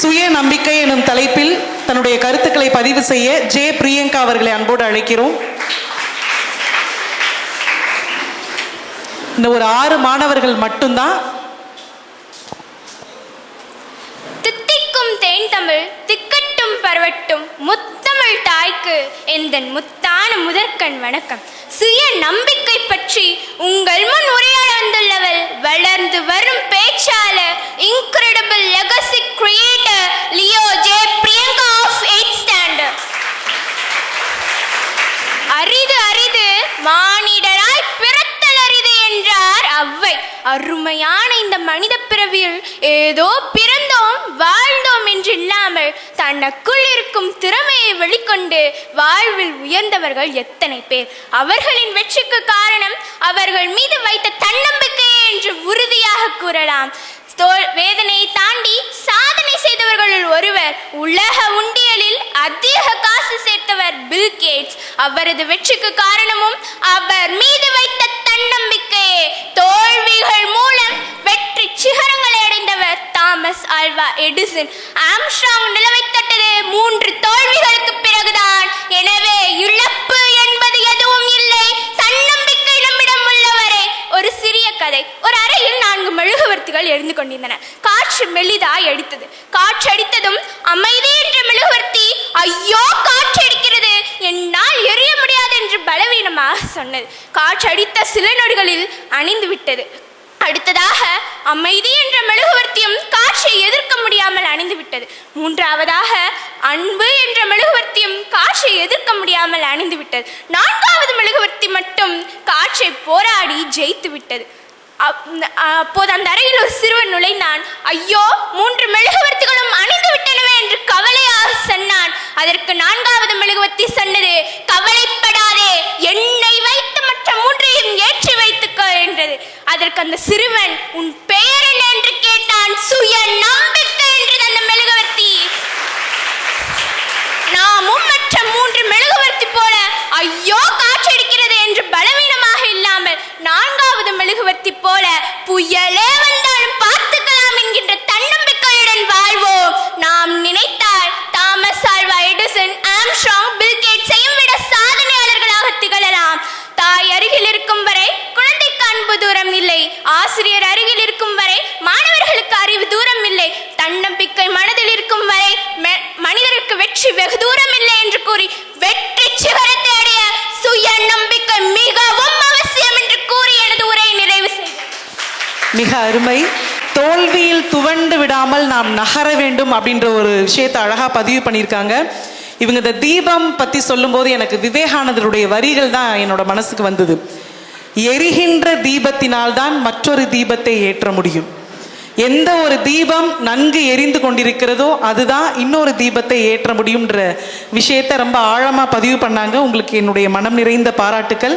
சுய நம்பிக்கை எனும் தலைப்பில் தன்னுடைய கருத்துக்களை பதிவு செய்ய ஜே பிரியங்கா அவர்களை அன்போடு அழைக்கிறோம். இந்த ஒரு ஆறு மாணவர்கள் மட்டும்தான். தித்திக்கும் தேன் தமிழ் திக்கட்டும் பரவட்டும் முத்தமிழ் தாய்க்கு எந்தன் முத்தான முதற்கண் வணக்கம். சுய நம்பிக்கை பற்றி உங்கள் முன் உரையாடந்துள்ளவள் வளர்ந்து வரும் பேச்சாளர் இன்கிரெடிபிள் லெகஸ் அரிது அரிது மானிடராய் பிறத்தல் அரிது என்றார் அவ்வை. அருமையான இந்த மனித பிறவியில் ஏதோ பிறந்தோம் வாழ்ந்தோம் என்று இல்லாமல் தனக்குள் இருக்கும் திறமையை வெளிக்கொண்டு வாழ்வில் உயர்ந்தவர்கள் எத்தனை பேர். அவர்களின் வெற்றிக்கு காரணம் அவர்கள் மீது வைத்த தன்னம்பிக்கையே என்று உறுதியாக கூறலாம். தோல் வேதனையை தாண்டி சாதனை செய்தவர்களுள் ஒருவர் உலக உண்டிய அதிக காசு சேர்த்தவர் பில் கேட்ஸ் அவரது வெற்றிக்கு காரணமும் அவர் மீது வைத்த தன்னம்பிக்கையே தோல்விகள் மூலம் வெற்றி சிகரங்களை அடைந்தவர் தாமஸ் ஆல்வா எடிசன். ஆம்ஸ்ட்ராங் நிலவை தட்டது மூன்று தோல்விகளுக்கு பிறகுதான். எனவே இழப்பு என்பது எதுவும் இல்லை. தன்னம்பிக்கை நம்மிடம் உள்ளவரே. ஒரு சிறிய கதை. ஒரு அறையில் நான்கு மெழுகுவர்த்திகள் எழுந்து கொண்டிருந்தன. காற்று மெலிதாய் அடித்தது. காற்று அடித்ததும் அமைதி என்ற மெழுகுவர்த்தி ஐயோ காற்று அடிக்கிறது என்னால் எரிய முடியாது என்று பலவீனமாக சொன்னது. காற்றடித்த சில நொடிகளில் அணிந்து விட்டது அடுத்ததாக அமைதி என்ற மெழுகுவர்த்தியும் காற்றை எதிர்க்க முடியாமல் அணிந்து விட்டது மூன்றாவதாக அன்பு என்ற மெழுகுவர்த்தியும் காற்றை எதிர்க்க முடியாமல் அணிந்து விட்டது நான்காவது மெழுகுவர்த்தி மட்டும் காற்றை போராடி ஜெயித்து விட்டது அப்போது அந்த அறையில் ஒரு சிறுவன் நுழைந்தான். ஐயோ மூன்று மெழுகுவர்த்திகளும் அணிந்து விட்டனவே என்று கவலையாக சொன்னான் அதற்கு நான்காவது மெழுகுவர்த்தி சொன்னது கவலைப்படாதே என்னை வைத்து மற்ற மூன்றையும் ஏற்றி வைத்துக்கோ என்றது அதற்கு அந்த சிறுவன் உன் பெயர் என்ன என்று கேட்டான் சுய நம்பிக்கை என்று அந்த மெழுகுவர்த்தி. நாமும் மற்ற மூன்று மெழுகுவர்த்தி போல ஐயோ காற்றடிக்கிறது என்று பலவீனமாக இல்லாமல் நான்காவது மெழுகுவர்த்தி போல புயலே வந்தாலும் பார்த்துக்கலாம் என்கின்ற தன்னம்பிக்கையுடன் வாழ்வோம். நாம் நினைத்தால் தாமஸ் ஆல்வா எடிசன் ஆம்ஸ்ட்ராங் பில்கேட்ஸையும் விட சாதனையாளர்களாக திகழலாம். தாய் அருகில் இருக்கும் வரை குழந்தைக்கு அன்பு தூரம் இல்லை ஆசிரியர் அருகில் இருக்கும் வரை மாணவர்களுக்கு அறிவு தூரம் இல்லை. தன்னம்பிக்கை மனதில் இருக்கும் வரை மனிதருக்கு வெற்றி வெகு தூரம் இல்லை என்று கூறி வெற்றி சிகரத்தை அடைய சுய நம்பிக்கை மிகவும் அவசியம் என்று கூறி எனது உரையை நிறைவு செய்கிறேன் மிக அருமை. தோல்வியில் துவண்டு விடாமல் நாம் நகர வேண்டும் அப்படின்ற ஒரு விஷயத்தை அழகாக பதிவு பண்ணியிருக்காங்க. இவங்க இந்த தீபம் பற்றி சொல்லும்போது எனக்கு விவேகானந்தருடைய வரிகள் தான் என்னோட மனசுக்கு வந்தது. எரிகின்ற தீபத்தினால் தான் மற்றொரு தீபத்தை ஏற்ற முடியும். எந்த ஒரு தீபம் நன்கு எரிந்து கொண்டிருக்கிறதோ அதுதான் இன்னொரு தீபத்தை ஏற்ற முடியுன்ற விஷயத்தை ரொம்ப ஆழமாக பதிவு பண்ணாங்க. உங்களுக்கு என்னுடைய மனம் நிறைந்த பாராட்டுக்கள்.